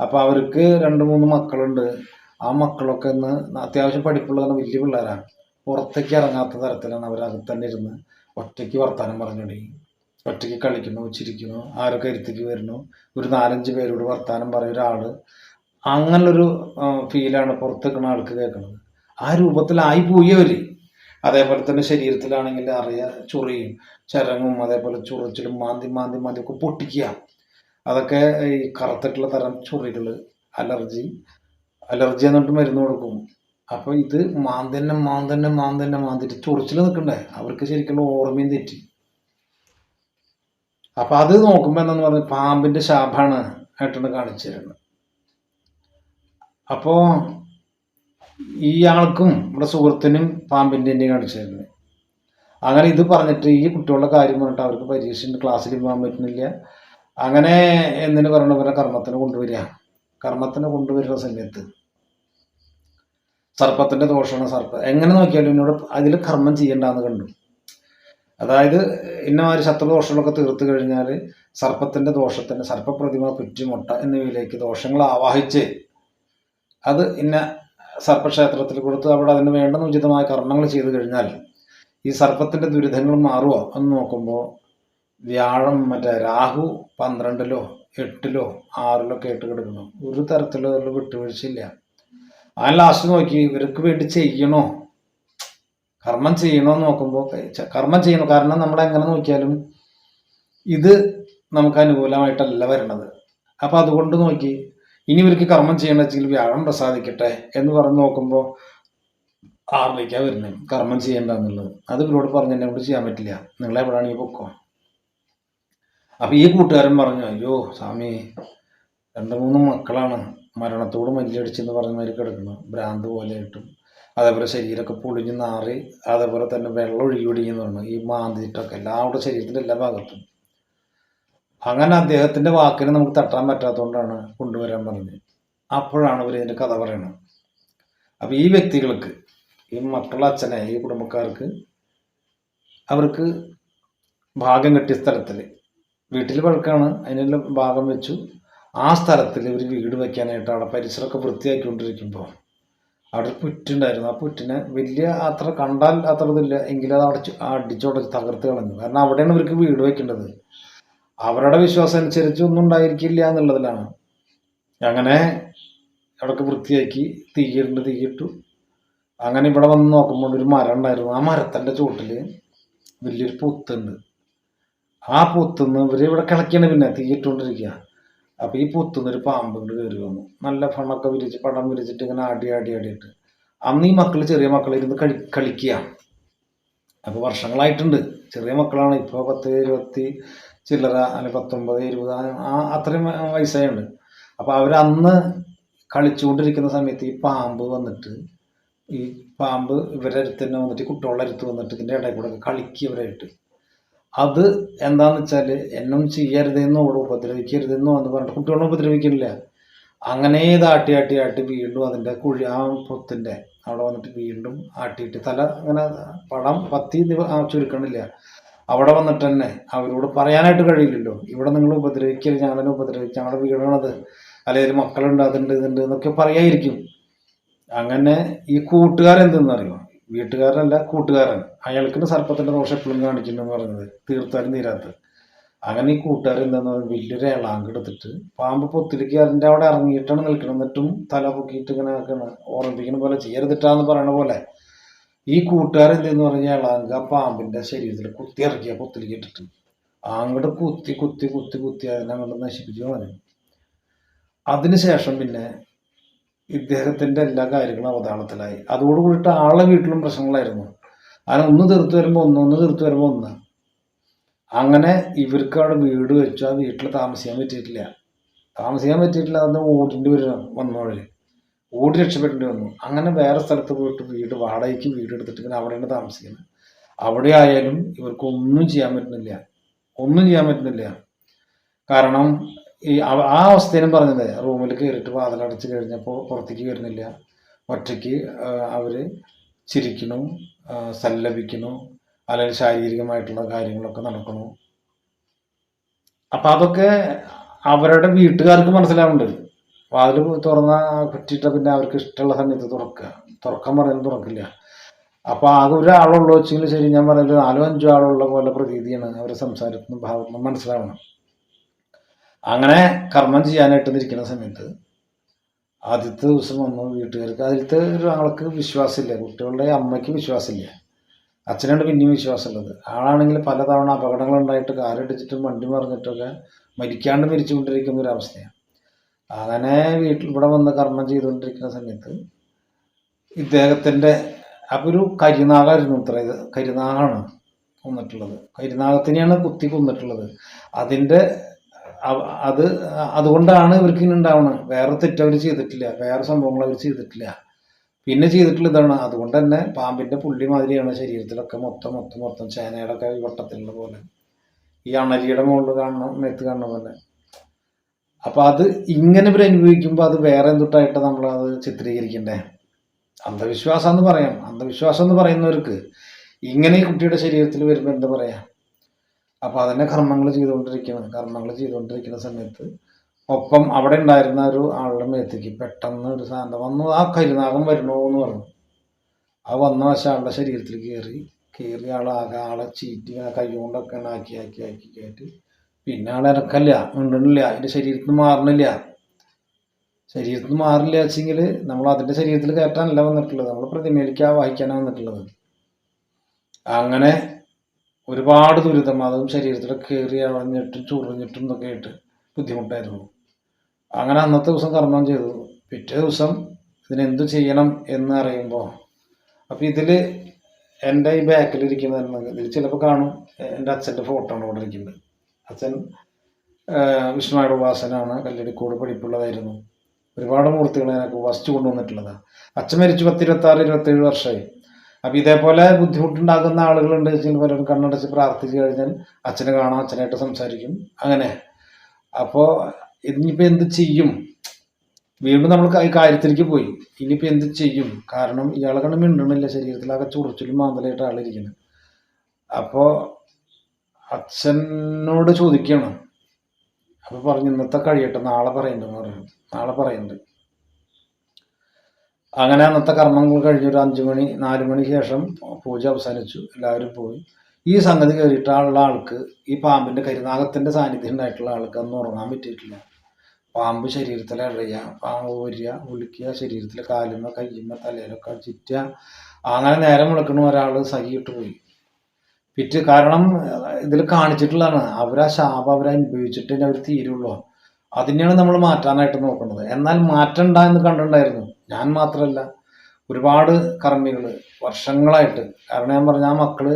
അപ്പോൾ അവർക്ക് രണ്ട് മൂന്ന് മക്കളുണ്ട്. ആ മക്കളൊക്കെ ഇന്ന് അത്യാവശ്യം പഠിപ്പുള്ളതാണ് വലിയ പിള്ളേരാണ്. പുറത്തേക്ക് ഇറങ്ങാത്ത തരത്തിലാണ് അവർ അകത്ത് തന്നെ ഇരുന്ന് ഒറ്റയ്ക്ക് വർത്തമാനം പറഞ്ഞു തുടങ്ങി. ഒറ്റയ്ക്ക് കളിക്കുന്നു ചിരിക്കുന്നു ആരൊക്കെ കരുത്തേക്ക് വരുന്നു. ഒരു നാലഞ്ച് പേരോട് വർത്തമാനം പറയും ഒരാൾ അങ്ങനൊരു ഫീലാണ് പുറത്ത് നിൽക്കുന്ന ആൾക്ക് കേൾക്കുന്നത്. ആ രൂപത്തിലായി പോയി അവർ അതേപോലെ തന്നെ ശരീരത്തിലാണെങ്കിൽ അറിയ ചൊറിയും ചരങ്ങും അതേപോലെ ചൊറിച്ചിലും മാന്തി മാന്തി മാന്തി ഒക്കെ പൊട്ടിക്കുക. അതൊക്കെ ഈ കറുത്തിട്ടുള്ള തരം ചൊറികൾ അലർജി അലർജി എന്നിട്ട് മരുന്ന് കൊടുക്കും. അപ്പോൾ ഇത് മാന്തന്നെ മാന്തന്നെ മാന്തന്നെ മാന്തിട്ട് ചൊറിച്ചിൽ നിൽക്കണ്ടേ അവർക്ക് ശരിക്കുള്ള ഓർമ്മയും തെറ്റി. അപ്പം അത് നോക്കുമ്പോൾ എന്താന്ന് പറഞ്ഞാൽ പാമ്പിന്റെ ശാപാണ് ഏട്ടന് കാണിച്ചു തരുന്നത്. അപ്പോൾ ഇയാൾക്കും ഇവിടെ സുഹൃത്തിനും പാമ്പിന്റെ തന്നെ കാണിച്ചു തരുന്നത്. അങ്ങനെ ഇത് പറഞ്ഞിട്ട് ഈ കുട്ടികളുടെ കാര്യം പറഞ്ഞിട്ട് അവർക്ക് പരീക്ഷ ക്ലാസ്സിൽ പോകാൻ പറ്റുന്നില്ല. അങ്ങനെ എന്തിനു പറയണ പോലെ കർമ്മത്തിന് കൊണ്ടുവരിക? കർമ്മത്തിന് കൊണ്ടുവരുന്ന സമയത്ത് സർപ്പത്തിന്റെ ദോഷമാണ് സർപ്പ. എങ്ങനെ നോക്കിയാലും എന്നോട് അതിൽ കർമ്മം ചെയ്യണ്ടെന്ന് കണ്ടു. അതായത് ഇന്നമാതിരി ശത്രുദോഷങ്ങളൊക്കെ തീർത്തു കഴിഞ്ഞാൽ സർപ്പത്തിന്റെ ദോഷത്തിന് സർപ്പപ്രതിമ പുറ്റുമുട്ട എന്നിവയിലേക്ക് ദോഷങ്ങൾ ആവാഹിച്ച് അത് ഇന്ന സർപ്പക്ഷേത്രത്തിൽ കൊടുത്ത് അവിടെ അതിന് വേണ്ടുന്ന ഉചിതമായ കർമ്മങ്ങൾ ചെയ്തു കഴിഞ്ഞാൽ ഈ സർപ്പത്തിന്റെ ദുരിതങ്ങൾ മാറുമോ എന്ന് നോക്കുമ്പോൾ വ്യാഴം മറ്റേ രാഹു പന്ത്രണ്ടിലോ എട്ടിലോ ആറിലോ ആയിട്ട് കിടക്കുന്നു. ഒരു തരത്തിലുള്ള വിട്ടുവീഴ്ചയില്ല. ആ ലാസ്റ്റ് നോക്കി ഇവർക്ക് വേണ്ടി ചെയ്യണോ? കർമ്മം ചെയ്യണോ എന്ന് നോക്കുമ്പോൾ കർമ്മം ചെയ്യണം? കാരണം നമ്മൾ എങ്ങനെ നോക്കിയാലും ഇത് നമുക്ക് അനുകൂലമായിട്ടല്ല വരണത്. അപ്പം അതുകൊണ്ട് നോക്കി ഇനി ഇവർക്ക് കർമ്മം ചെയ്യണമെന്ന് വെച്ചെങ്കിൽ വ്യാഴം പ്രസാദിക്കട്ടെ എന്ന് പറഞ്ഞ് നോക്കുമ്പോൾ ആറിലേക്കാണ് വരുന്നത് കർമ്മം ചെയ്യേണ്ട എന്നുള്ളത്. അത് ഇവരോട് പറഞ്ഞ് എന്നെ കൊണ്ട് ചെയ്യാൻ പറ്റില്ല. നിങ്ങൾ എവിടെയാണെങ്കിൽ പൊക്കോ? അപ്പം ഈ കൂട്ടുകാരൻ പറഞ്ഞു അയ്യോ സ്വാമി രണ്ട് മൂന്ന് മക്കളാണ്. മരണത്തോട് മല്ലിയടിച്ചെന്ന് മാതിരി കിടക്കുന്നു. ഭ്രാന്ത് പോലെ കിട്ടും അതേപോലെ ശരീരമൊക്കെ പൊളിഞ്ഞ് നാറി അതേപോലെ തന്നെ വെള്ളം ഒഴുകി ഒഴുകിയെന്ന് പറഞ്ഞു. ഈ മാന്തിയിട്ടൊക്കെ എല്ലാവരുടെ ശരീരത്തിന്റെ എല്ലാ ഭാഗത്തും. അങ്ങനെ അദ്ദേഹത്തിന്റെ വാക്കിനെ നമുക്ക് തട്ടാൻ പറ്റാത്തതുകൊണ്ടാണ് കൊണ്ടുവരാൻ പറഞ്ഞത്. അപ്പോഴാണ് ഇവർ ഇതിന്റെ കഥ പറയുന്നത് അപ്പോൾ ഈ വ്യക്തികൾക്ക് ഈ മക്കളുടെ അച്ഛനെ ഈ കുടുംബക്കാർക്ക് അവർക്ക് ഭാഗം കിട്ടിയ സ്ഥലത്തിൽ വീട്ടിൽ വഴക്കാണ് അതിനെല്ലാം ഭാഗം വെച്ചു. ആ സ്ഥലത്തിൽ ഒരു വീട് വെക്കാനായിട്ട് അവിടെ പരിസരമൊക്കെ വൃത്തിയാക്കിക്കൊണ്ടിരിക്കുമ്പോൾ അവിടെ ഒരു പുറ്റുണ്ടായിരുന്നു. ആ പുറ്റിനെ വലിയ അത്ര കണ്ടാൽ അത്ര ഇതില്ല. എങ്കിലും അത് അടച്ച് അടിച്ചോടച്ച് തകർത്ത് കളഞ്ഞു. കാരണം അവിടെയാണ് ഇവർക്ക് വീട് വെക്കേണ്ടത്. അവരുടെ വിശ്വാസം അനുസരിച്ച് ഒന്നും ഉണ്ടായിരിക്കില്ല എന്നുള്ളതിലാണ്. അങ്ങനെ അവിടെയൊക്കെ വൃത്തിയാക്കി തീയിട്ടുണ്ട് തീയിട്ടു. അങ്ങനെ ഇവിടെ വന്ന് നോക്കുമ്പോൾ ഒരു മരം ഉണ്ടായിരുന്നു. ആ മരത്തിന്റെ ചുവട്ടിൽ വലിയൊരു പൊത്തുണ്ട്. ആ പൊത്തുനിന്ന് ഇവർ ഇവിടെ കിളക്കിയാണ് പിന്നെ തീയിട്ടുകൊണ്ടിരിക്കുക അപ്പോൾ ഈ പൊത്തുനിന്ന് ഒരു പാമ്പ് ഇങ്ങോട്ട് കയറി വന്നു. നല്ല ഫണൊക്കെ വിരിച്ച് പടം വിരിച്ചിട്ട് ഇങ്ങനെ ആടി ആടി ആടിയിട്ട്. അന്ന് ഈ മക്കൾ ചെറിയ മക്കളിരുന്ന് കളി കളിക്കുക അപ്പോൾ വർഷങ്ങളായിട്ടുണ്ട്. ചെറിയ മക്കളാണ്. ഇപ്പോൾ പത്ത് ഇരുപത്തി ചില്ലറ അല്ലെ പത്തൊമ്പത് ഇരുപത് ആ- അത്രയും വയസ്സായുണ്ട്. അപ്പോൾ അവർ അന്ന് കളിച്ചുകൊണ്ടിരിക്കുന്ന സമയത്ത് ഈ പാമ്പ് വന്നിട്ട് ഈ പാമ്പ് ഇവരുടെ അടുത്ത് തന്നെ വന്നിട്ട് കുട്ടികളുടെ അടുത്ത് വന്നിട്ട് ഇതിന്റെ ഇടയിൽ കൂടെ കളിക്കുക ഇവരായിട്ട് അത് എന്താന്ന് വെച്ചാൽ എന്നും ചെയ്യരുതെന്നോ ഉപദ്രവിക്കരുതെന്നോ എന്ന് പറഞ്ഞിട്ട് കുട്ടികളെ ഉപദ്രവിക്കുന്നില്ല. അങ്ങനെ ഇത് ആട്ടി ആട്ടി ആട്ടി വീണ്ടും അതിന്റെ കുഴി ആ പൊത്തിന്റെ അവിടെ വന്നിട്ട് വീണ്ടും ആട്ടിയിട്ട് തല അങ്ങനെ പടം പത്തി ചുരുക്കണില്ല. അവിടെ വന്നിട്ട് തന്നെ അവരോട് പറയാനായിട്ട് കഴിയില്ലല്ലോ. ഇവിടെ നിങ്ങൾ ഉപദ്രവിക്കരുത് ഞങ്ങളെ ഉപദ്രവിച്ച് ഞങ്ങളുടെ വീടാണത്. അല്ലെങ്കിൽ മക്കളുണ്ട് അതുണ്ട് ഇതുണ്ട് എന്നൊക്കെ പറയായിരിക്കും. അങ്ങനെ ഈ കൂട്ടുകാരൻ എന്തെന്നറിയോ വീട്ടുകാരനല്ല കൂട്ടുകാരൻ. അയാൾക്കിന് സർപ്പത്തിന്റെ ദോഷം എപ്പോഴും കാണിക്കുന്നു പറയുന്നത് തീർത്താലും തീരാത്ത. അങ്ങനെ ഈ കൂട്ടുകാരൻ എന്താന്ന് പറയുന്നത് വലിയൊരു ഇളാങ്ക് എടുത്തിട്ട് പാമ്പ് പൊത്തിലേക്ക് അതിന്റെ അവിടെ ഇറങ്ങിയിട്ടാണ് നിൽക്കണം എന്നിട്ടും തല പൊക്കിയിട്ട് ഇങ്ങനെ ആക്കണം ഓർമ്മിപ്പിക്കുന്ന പോലെ ചെയ്യരുതിട്ടാന്ന് പറയണ പോലെ. ഈ കൂട്ടുകാരൻ എന്തെന്ന് പറഞ്ഞാൽ ഇളാങ്ക് ആ പാമ്പിന്റെ ശരീരത്തിൽ കുത്തി ഇറക്കിയ പൊത്തിലേക്ക് ഇട്ടിട്ട്. അങ്ങോട്ട് കുത്തി കുത്തി കുത്തി കുത്തി അതിനെ അങ്ങോട്ട് നശിപ്പിച്ചു കളഞ്ഞു. അതിനുശേഷം പിന്നെ ഇദ്ദേഹത്തിന്റെ എല്ലാ കാര്യങ്ങളും അവതാളത്തിലായി. അതോടുകൂടിയിട്ട് ആളെ വീട്ടിലും പ്രശ്നങ്ങളായിരുന്നു. അങ്ങനെ ഒന്ന് തീർത്ത് വരുമ്പോൾ ഒന്ന് ഒന്ന് തീർത്ത് വരുമ്പോൾ ഒന്ന്. അങ്ങനെ ഇവർക്ക് അവിടെ വീട് വെച്ചു ആ വീട്ടിൽ താമസിക്കാൻ പറ്റിയിട്ടില്ല. താമസിക്കാൻ പറ്റിയിട്ടില്ല അതൊന്ന് ഓടിന്റെ ഒരു വന്നു ഓടി രക്ഷപ്പെടേണ്ടി വന്നു. അങ്ങനെ വേറെ സ്ഥലത്ത് പോയിട്ട് വീട് വാടകയ്ക്ക് വീട് എടുത്തിട്ട് പിന്നെ അവിടെയാണ് താമസിക്കുന്നത്. അവിടെ ആയാലും ഇവർക്ക് ഒന്നും ചെയ്യാൻ പറ്റുന്നില്ല. ഒന്നും ചെയ്യാൻ പറ്റുന്നില്ല. കാരണം ഈ ആ അവസ്ഥയിലും പറഞ്ഞത് റൂമിൽ കയറിയിട്ട് വാതിലടച്ച് കഴിഞ്ഞപ്പോൾ പുറത്തേക്ക് വരുന്നില്ല. ഒറ്റയ്ക്ക് അവർ ചിരിക്കണു സല്ലപിക്കണു അല്ലെങ്കിൽ ശാരീരികമായിട്ടുള്ള കാര്യങ്ങളൊക്കെ നടക്കണു അപ്പം അതൊക്കെ അവരുടെ വീട്ടുകാർക്ക് മനസ്സിലാവുന്നുണ്ട്. വാതിൽ തുറന്ന കുറ്റിയിട്ട പിന്നെ അവർക്ക് ഇഷ്ടമുള്ള സമയത്ത് തുറക്കുക. തുറക്കാൻ പറയുന്നത് തുറക്കില്ല. അപ്പൊ ആകെ ഒരാളുള്ളൂ വെച്ചെങ്കിൽ ശരി ഞാൻ പറയുന്നത് നാലോ അഞ്ചോ ആളുള്ള പോലെ പ്രതീതിയാണ് അവരുടെ സംസാരത്തിനും ഭാവത്തിനും മനസ്സിലാവണം. അങ്ങനെ കർമ്മം ചെയ്യാനായിട്ട് നിൽക്കുന്ന സമയത്ത് ആദ്യത്തെ ദിവസം വന്നു വീട്ടുകാർക്ക്. ആദ്യത്തെ ഒരു ആൾക്ക് വിശ്വാസമില്ല. കുട്ടികളുടെ അമ്മയ്ക്ക് വിശ്വാസമില്ല. അച്ഛനാണ് പിന്നെയും വിശ്വാസമുള്ളത്. ആളാണെങ്കിൽ പലതവണ അപകടങ്ങൾ ഉണ്ടായിട്ട് കാറിടിച്ചിട്ടും വണ്ടി മറിഞ്ഞിട്ടൊക്കെ മരിക്കാണ്ട് മരിച്ചുകൊണ്ടിരിക്കുന്ന ഒരു അവസ്ഥയാണ്. അങ്ങനെ വീട്ടിൽ ഇവിടെ വന്ന് കർമ്മം ചെയ്തുകൊണ്ടിരിക്കുന്ന സമയത്ത് ഇദ്ദേഹത്തിന്റെ അപ്പോൾ ഒരു കരിനാഗായിരുന്നു ഇത്ര ഇത്. കരിനാഗാണ് കൊന്നിട്ടുള്ളത്. കരിനാഗത്തിനെയാണ് കുത്തി കൊന്നിട്ടുള്ളത്. അതിന്റെ അത് അതുകൊണ്ടാണ് ഇവർക്ക് ഇങ്ങനെ ഉണ്ടാവുന്നത് വേറെ തെറ്റവർ ചെയ്തിട്ടില്ല. വേറെ സംഭവങ്ങൾ അവർ ചെയ്തിട്ടില്ല. പിന്നെ ചെയ്തിട്ടുള്ള ഇതാണ്. അതുകൊണ്ട് തന്നെ പാമ്പിന്റെ പുള്ളി മാതിരിയാണ് ശരീരത്തിലൊക്കെ മൊത്തം മൊത്തം മൊത്തം ചേനയുടെ ഒക്കെ വട്ടത്തിലുള്ള പോലെ. ഈ അണലിയുടെ മുകളിൽ കാണുന്ന മേത്ത് കാണുന്ന പോലെ. അപ്പൊ അത് ഇങ്ങനെ ഇവർ അനുഭവിക്കുമ്പോൾ അത് വേറെ നമ്മൾ അത് ചിത്രീകരിക്കണ്ടേ? അന്ധവിശ്വാസം എന്ന് പറയാം. അന്ധവിശ്വാസം എന്ന് പറയുന്നവർക്ക് ഇങ്ങനെ ഈ കുട്ടിയുടെ ശരീരത്തിൽ വരുമ്പോൾ എന്താ പറയാ? അപ്പൊ അതന്നെ കർമ്മങ്ങൾ ചെയ്തുകൊണ്ടിരിക്കുന്നത് കർമ്മങ്ങൾ ചെയ്തുകൊണ്ടിരിക്കുന്ന സമയത്ത് ഒപ്പം അവിടെ ഉണ്ടായിരുന്ന ഒരു ആളുടെ മേത്തേക്ക് പെട്ടെന്ന് ഒരു സാധനം വന്നു. ആ കരുനാഗം വരണോ എന്ന് പറഞ്ഞു. ആ വന്ന വശം ആളുടെ ശരീരത്തിൽ കയറി കയറി ആളാകെ ആളെ ചീറ്റി കൈ കൊണ്ടൊക്കെ ആക്കി ആക്കി ആക്കി കയറ്റി പിന്നെ ആളെ ഇറക്കല്ല. മിണ്ടണില്ല അതിന്റെ ശരീരത്തിൽ നിന്ന് മാറണില്ല ശരീരത്തിൽ നിന്ന് മാറില്ല വെച്ചെങ്കിൽ നമ്മൾ അതിന്റെ ശരീരത്തിൽ കയറ്റാനല്ല വന്നിട്ടുള്ളത്. നമ്മൾ പ്രതിമയിലേക്ക് ആ വഹിക്കാനാണ് വന്നിട്ടുള്ളത്. അങ്ങനെ ഒരുപാട് ദുരിതം അതും ശരീരത്തിൽ കയറി അളഞ്ഞിട്ടും ചുറിഞ്ഞിട്ടും ഇതൊക്കെ ആയിട്ട് ബുദ്ധിമുട്ടായിരുന്നു. അങ്ങനെ അന്നത്തെ ദിവസം കർമ്മം ചെയ്തു. പിറ്റേ ദിവസം ഇതിനെന്തു ചെയ്യണം എന്ന് അറിയുമ്പോൾ അപ്പം ഇതിൽ എന്റെ ഈ ബാക്കിലിരിക്കുന്ന ഇതിൽ ചിലപ്പോൾ കാണും എന്റെ അച്ഛന്റെ ഫോട്ടോ ആണ് ഇവിടെ ഇരിക്കുന്നത്. അച്ഛൻ വിഷ്ണുവായുടെ ഉപാസനാണ് കല്ലടിക്കോട് പഠിപ്പുള്ളതായിരുന്നു. ഒരുപാട് മൂർത്തികൾ ഞാനൊക്കെ വസിച്ചു കൊണ്ടുവന്നിട്ടുള്ളതാണ് അച്ഛൻ മരിച്ചു പത്തിരുപത്താറ് ഇരുപത്തേഴ് വർഷമായി അപ്പം ഇതേപോലെ ബുദ്ധിമുട്ടുണ്ടാകുന്ന ആളുകളുണ്ട് വെച്ചാൽ പലരും കണ്ണടച്ച് പ്രാർത്ഥിച്ചു കഴിഞ്ഞാൽ അച്ഛനെ കാണാം അച്ഛനായിട്ട് സംസാരിക്കും. അങ്ങനെ. അപ്പോൾ ഇനിയിപ്പോൾ എന്ത് ചെയ്യും? വീണ്ടും നമ്മൾ ഈ കാര്യത്തിലേക്ക് പോയി. ഇനിയിപ്പോൾ എന്ത് ചെയ്യും? കാരണം ഇയാളെ കണ്ട് മിണ്ടണില്ല. ശരീരത്തിലാകെ ചുറിച്ചിലും മാന്തലായിട്ട് ആളിരിക്കുന്നത് അപ്പോൾ അച്ഛനോട് ചോദിക്കണം അപ്പോൾ പറഞ്ഞു ഇന്നത്തെ കഴിയട്ടെ നാളെ പറയുന്നുണ്ട് നാളെ പറയുന്നുണ്ട് അങ്ങനെ അന്നത്തെ കർമ്മങ്ങൾ കഴിഞ്ഞ് ഒരു അഞ്ചു മണി നാല് മണി ശേഷം പൂജ അവസാനിച്ചു. എല്ലാവരും പോയി. ഈ സംഗതി കയറിയിട്ടുള്ള ആൾക്ക് ഈ പാമ്പിന്റെ കരിനാഗത്തിന്റെ സാന്നിധ്യം ഉണ്ടായിട്ടുള്ള ആൾക്ക് അന്ന് ഉറങ്ങാൻ പറ്റിയിട്ടില്ല. പാമ്പ് ശരീരത്തിൽ ഇഴയുക പാമ്പ് ഊരുക ഉളിക്കുക ശരീരത്തിൽ കാലുമ കയ്യുമ തലയിലൊക്കെ ചുറ്റുക അങ്ങനെ നേരം വിളക്കണ ഒരാൾ സഹിയിട്ട് പോയി. പിറ്റ് കാരണം ഇതിൽ കാണിച്ചിട്ടുള്ളതാണ്. അവരാ ശാപം അവരെ അനുഭവിച്ചിട്ട് അവർ തീരുള്ളൂ. അതിനെയാണ് നമ്മൾ മാറ്റാനായിട്ട് നോക്കുന്നത്. എന്നാൽ മാറ്റണ്ട എന്ന് കണ്ടിട്ടുണ്ടായിരുന്നു. ഞാൻ മാത്രമല്ല ഒരുപാട് കർമ്മികൾ വർഷങ്ങളായിട്ട്. കാരണം ഞാൻ പറഞ്ഞ ആ മക്കൾ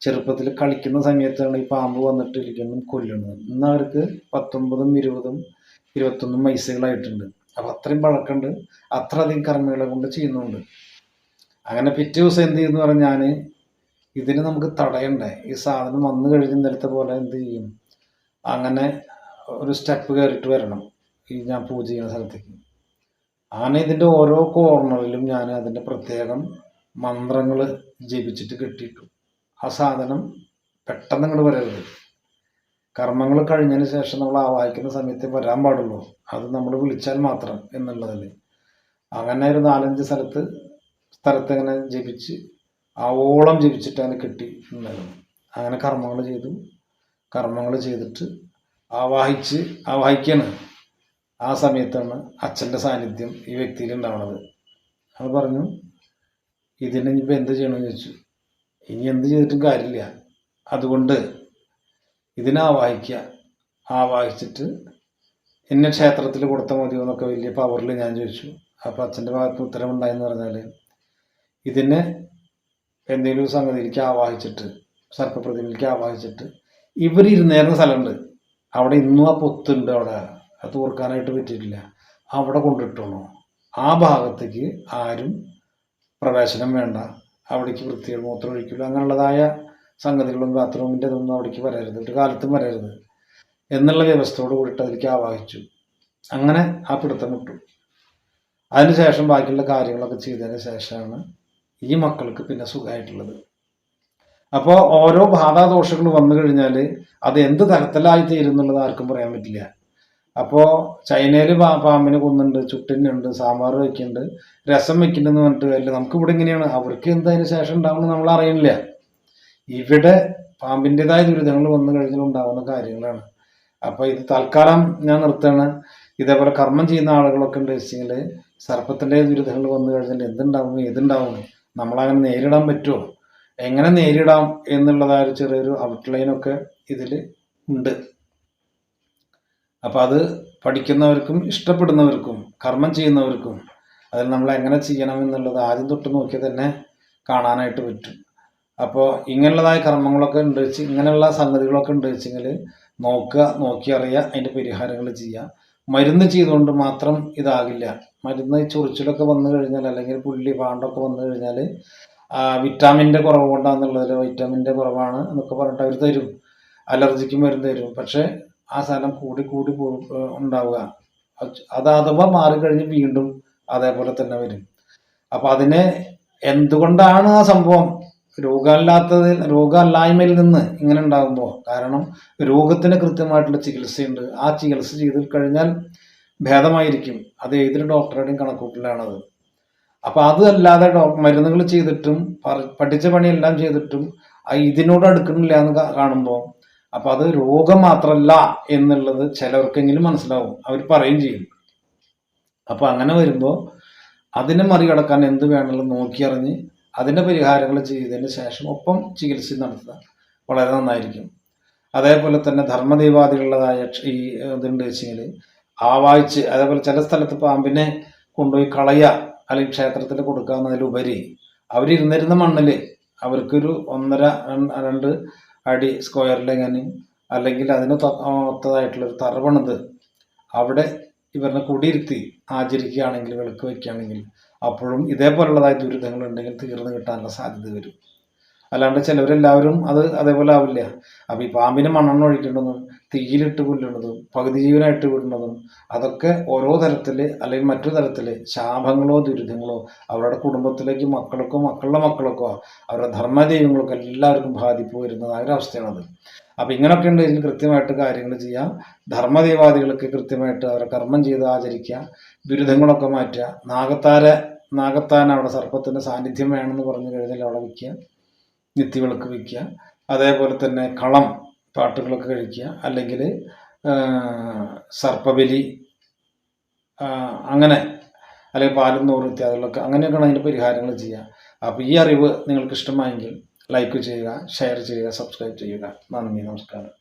ചെറുപ്പത്തിൽ കളിക്കുന്ന സമയത്താണ് ഈ പാമ്പ് വന്നിട്ട് ഇരിക്കുന്നതും കൊല്ലുന്നത്. ഇന്ന് അവർക്ക് പത്തൊമ്പതും ഇരുപതും ഇരുപത്തൊന്നും വയസ്സുകളായിട്ടുണ്ട്. അപ്പം അത്രയും പഴക്കമുണ്ട്. അത്ര അധികം കർമ്മികളെ കൊണ്ട് ചെയ്യുന്നുണ്ട്. അങ്ങനെ പിറ്റേ ദിവസം എന്ത് ചെയ്യുന്നു പറഞ്ഞാൽ ഇതിന് നമുക്ക് തടയണ്ടേ? ഈ സാധനം വന്നു കഴിഞ്ഞ് നേരത്തെ പോലെ എന്ത് ചെയ്യും? അങ്ങനെ ഒരു സ്റ്റെപ്പ് കയറിയിട്ട് വരണം. ഈ ഞാൻ പൂജ ചെയ്യുന്ന സ്ഥലത്തേക്ക്. അങ്ങനെ ഇതിന്റെ ഓരോ കോർണറിലും ഞാൻ അതിന്റെ പ്രത്യേകം മന്ത്രങ്ങൾ ജപിച്ചിട്ട് കെട്ടിയിട്ടു. ആ സാധനം പെട്ടെന്ന് ഇങ്ങോട്ട് വരരുത്. കർമ്മങ്ങൾ കഴിഞ്ഞതിന് ശേഷം നമ്മൾ ആവാഹിക്കുന്ന സമയത്ത് വരാൻ പാടുള്ളൂ. അത് നമ്മൾ വിളിച്ചാൽ മാത്രം എന്നുള്ളതിൽ. അങ്ങനെ ഒരു നാലഞ്ച് സ്ഥലത്ത് സ്ഥലത്ത് ഇങ്ങനെ ജപിച്ച് ആവോളം ജപിച്ചിട്ട് അങ്ങനെ കിട്ടി ഉണ്ടായിരുന്നു അങ്ങനെ കർമ്മങ്ങൾ ചെയ്തു. കർമ്മങ്ങൾ ചെയ്തിട്ട് ആവാഹിച്ച് ആവാഹിക്കാണ്. ആ സമയത്താണ് അച്ഛന്റെ സാന്നിധ്യം ഈ വ്യക്തിയിൽ ഉണ്ടാവുന്നത് അത് പറഞ്ഞു ഇതിനെ ഇനിയിപ്പോൾ എന്ത് ചെയ്യണമെന്ന് ചോദിച്ചു. ഇനി എന്ത് ചെയ്തിട്ടും കാര്യമില്ല. അതുകൊണ്ട് ഇതിനെ ആവാഹിക്കുക. ആവാഹിച്ചിട്ട് എന്നെ ക്ഷേത്രത്തിൽ കൊടുത്താൽ മതിയോ എന്നൊക്കെ വലിയ പവറിൽ ഞാൻ ചോദിച്ചു. അപ്പോൾ അച്ഛന്റെ ഭാഗത്ത് ഉത്തരവുണ്ടായെന്ന് പറഞ്ഞാൽ ഇതിനെ എന്തെങ്കിലും സംഗതിയിലേക്ക് ആവാഹിച്ചിട്ട് സർപ്പപ്രതിമയിലേക്ക് ആവാഹിച്ചിട്ട് ഇവർ ഇരുന്നേരുന്ന സ്ഥലമുണ്ട്. അവിടെ ഇന്നും ആ പൊത്തുണ്ട് അവിടെ. അത് തൂർക്കാനായിട്ട് പറ്റിയിട്ടില്ല. അവിടെ കൊണ്ടിട്ടോളൂ ആ ഭാഗത്തേക്ക് ആരും പ്രവേശനം വേണ്ട. അവിടേക്ക് വൃത്തികൾ മൂത്രം ഒഴിക്കില്ല. അങ്ങനെയുള്ളതായ സംഗതികളും ബാത്റൂമിന്റെ ഇതൊന്നും അവിടേക്ക് വരരുത്. ഒരു കാലത്തും വരരുത്. എന്നുള്ള വ്യവസ്ഥയോട് കൂടിയിട്ട് അതിലേക്ക് ആവാഹിച്ചു. അങ്ങനെ ആ പിടുത്തം വിട്ടു. അതിനുശേഷം ബാക്കിയുള്ള കാര്യങ്ങളൊക്കെ ചെയ്തതിന് ശേഷമാണ് ഈ മക്കൾക്ക് പിന്നെ സുഖമായിട്ടുള്ളത്. അപ്പോൾ ഓരോ ബാധാദോഷങ്ങൾ വന്നു കഴിഞ്ഞാൽ അത് എന്ത് തരത്തിലായി തീരുന്നുള്ളത് ആർക്കും പറയാൻ പറ്റില്ല. അപ്പോൾ ചൈനയിൽ പാമ്പിനെ കൊന്നുണ്ട് ചുട്ടിനുണ്ട് സാമ്പാർ വയ്ക്കുന്നുണ്ട് രസം വെക്കുന്നുണ്ടെന്ന് പറഞ്ഞിട്ട് നമുക്ക് ഇവിടെ ഇങ്ങനെയാണ്. അവർക്ക് എന്തതിന് ശേഷം ഉണ്ടാവുന്നത് നമ്മൾ അറിയുന്നില്ല ഇവിടെ പാമ്പിന്റെതായ ദുരിതങ്ങൾ വന്നു കഴിഞ്ഞാൽ ഉണ്ടാകുന്ന കാര്യങ്ങളാണ്. അപ്പോൾ ഇത് തൽക്കാലം ഞാൻ നിർത്തുകയാണ്. ഇതേപോലെ കർമ്മം ചെയ്യുന്ന ആളുകളൊക്കെ ഉണ്ട് വെച്ചെങ്കിൽ സർപ്പത്തിന്റെ ദുരിതങ്ങൾ വന്നു കഴിഞ്ഞാൽ എന്തുണ്ടാവും ഏതുണ്ടാവും? നമ്മളങ്ങനെ നേരിടാൻ പറ്റുമോ? എങ്ങനെ നേരിടാം എന്നുള്ളതായ ചെറിയൊരു ഔട്ട്ലൈനൊക്കെ ഇതിൽ ഉണ്ട്. അപ്പോൾ അത് പഠിക്കുന്നവർക്കും ഇഷ്ടപ്പെടുന്നവർക്കും കർമ്മം ചെയ്യുന്നവർക്കും അതിൽ നമ്മൾ എങ്ങനെ ചെയ്യണം എന്നുള്ളത് ആദ്യം തൊട്ട് നോക്കിയാൽ തന്നെ കാണാനായിട്ട് പറ്റും. അപ്പോൾ ഇങ്ങനെയുള്ളതായ കർമ്മങ്ങളൊക്കെ ഉണ്ട് വെച്ച് ഇങ്ങനെയുള്ള സംഗതികളൊക്കെ ഉണ്ട് വെച്ചെങ്കിൽ നോക്കുക നോക്കി അറിയുക അതിന്റെ പരിഹാരങ്ങൾ ചെയ്യുക. മരുന്ന് ചെയ്തുകൊണ്ട് മാത്രം ഇതാകില്ല. മരുന്ന് ചൊറിച്ചിലൊക്കെ വന്നു കഴിഞ്ഞാൽ അല്ലെങ്കിൽ പുള്ളി പാണ്ടൊക്കെ വന്നു കഴിഞ്ഞാൽ വിറ്റാമിന്റെ കുറവ് കൊണ്ടാണെന്നുള്ളതിൽ വൈറ്റാമിന്റെ കുറവാണ് എന്നൊക്കെ പറഞ്ഞിട്ട് അവർ തരും. അലർജിക്ക് മരുന്ന് തരും. പക്ഷേ ആ സ്ഥലം കൂടി കൂടി ഉണ്ടാവുക. അത് അഥവാ മാറിക്കഴിഞ്ഞ് വീണ്ടും അതേപോലെ തന്നെ വരും. അപ്പൊ അതിനെ എന്തുകൊണ്ടാണ് ആ സംഭവം രോഗമല്ലാത്തതിൽ രോഗമല്ലായ്മയിൽ നിന്ന് ഇങ്ങനെ ഉണ്ടാകുമ്പോൾ കാരണം രോഗത്തിന് കൃത്യമായിട്ടുള്ള ചികിത്സയുണ്ട്. ആ ചികിത്സ ചെയ്ത് കഴിഞ്ഞാൽ ഭേദമായിരിക്കും. അത് ഏതൊരു ഡോക്ടറുടെയും കണക്കൂട്ടിലാണത്. അപ്പൊ അതല്ലാതെ മരുന്നുകൾ ചെയ്തിട്ടും പഠിച്ച പണിയെല്ലാം ചെയ്തിട്ടും ഇതിനോട് അടുക്കുന്നില്ല എന്ന് കാണുമ്പോൾ അപ്പോൾ അത് രോഗം മാത്രമല്ല എന്നുള്ളത് ചിലർക്കെങ്കിലും മനസ്സിലാവും. അവർ പറയും ചെയ്യും. അപ്പോൾ അങ്ങനെ വരുമ്പോൾ അതിനെ മറികടക്കാൻ എന്ത് വേണമെങ്കിലും നോക്കിയറിഞ്ഞ് അതിന്റെ പരിഹാരങ്ങൾ ചെയ്തതിന് ശേഷം ഒപ്പം ചികിത്സ നടത്തുക വളരെ നന്നായിരിക്കും. അതേപോലെ തന്നെ ധർമ്മദൈവാദികളുടേതായ ഈ ഇതുണ്ട് വെച്ചെങ്കിൽ ആവാഴ്ച അതേപോലെ ചില സ്ഥലത്ത് പാമ്പിനെ കൊണ്ടുപോയി കളയുക അല്ലെങ്കിൽ ക്ഷേത്രത്തിൽ കൊടുക്കാവുന്നതിലുപരി അവരിരുന്നിരുന്ന മണ്ണിൽ അവർക്കൊരു ഒന്നര രണ്ട് അടി സ്ക്വയറിലെങ്ങനെയും അല്ലെങ്കിൽ അതിന് ഒത്തതായിട്ടുള്ളൊരു തറ പണിത് അവിടെ ഇവരുടെ കുടിയിരുത്തി ആചരിക്കുകയാണെങ്കിൽ വിളക്ക് വയ്ക്കുകയാണെങ്കിൽ അപ്പോഴും ഇതേപോലുള്ളതായ ദുരിതങ്ങൾ ഉണ്ടെങ്കിൽ തീർന്നു കിട്ടാനുള്ള സാധ്യത വരും. അല്ലാണ്ട് ചിലവരെല്ലാവരും അത് അതേപോലെ ആവില്ല. അപ്പം ഈ പാമ്പിന് മണ്ണെണ്ണ ഒഴിക്കേണ്ടതും തീയിലിട്ട് കൊല്ലേണ്ടതും പകുതി ജീവനായിട്ട് വിടുന്നതും അതൊക്കെ ഓരോ തരത്തിൽ അല്ലെങ്കിൽ മറ്റു തരത്തിൽ ശാപങ്ങളോ ദുരിതങ്ങളോ അവരുടെ കുടുംബത്തിലേക്ക് മക്കൾക്കോ മക്കളുടെ മക്കൾക്കോ അവരുടെ ധർമ്മ ദൈവങ്ങൾക്കോ എല്ലാവർക്കും ബാധിപ്പ് വരുന്നതായ ഒരു അവസ്ഥയാണത്. അപ്പം ഇങ്ങനെയൊക്കെ ഉണ്ടെങ്കിൽ കൃത്യമായിട്ട് കാര്യങ്ങൾ ചെയ്യാം. ധർമ്മദേവാദികൾക്ക് കൃത്യമായിട്ട് അവരെ കർമ്മം ചെയ്ത് ആചരിക്കുക. ദുരിതങ്ങളൊക്കെ മാറ്റുക. നാഗത്താര നാഗത്താൻ അവിടെ സർപ്പത്തിന്റെ സാന്നിധ്യം വേണമെന്ന് പറഞ്ഞു കഴിഞ്ഞാൽ അവിടെ വയ്ക്കുക. നിത്യവിളക്ക് വയ്ക്കുക അതേപോലെ തന്നെ കളം പാട്ടുകളൊക്കെ കഴിക്കുക. അല്ലെങ്കിൽ സർപ്പബലി അങ്ങനെ അല്ലെങ്കിൽ പാലും നൂറ് ഇത്യാദികളൊക്കെ അങ്ങനെയൊക്കെയാണ് അതിന്റെ പരിഹാരങ്ങൾ ചെയ്യുക. അപ്പോൾ ഈ അറിവ് നിങ്ങൾക്ക് ഇഷ്ടമായെങ്കിൽ ലൈക്ക് ചെയ്യുക ഷെയർ ചെയ്യുക സബ്സ്ക്രൈബ് ചെയ്യുക. നന്ദി നമസ്കാരം.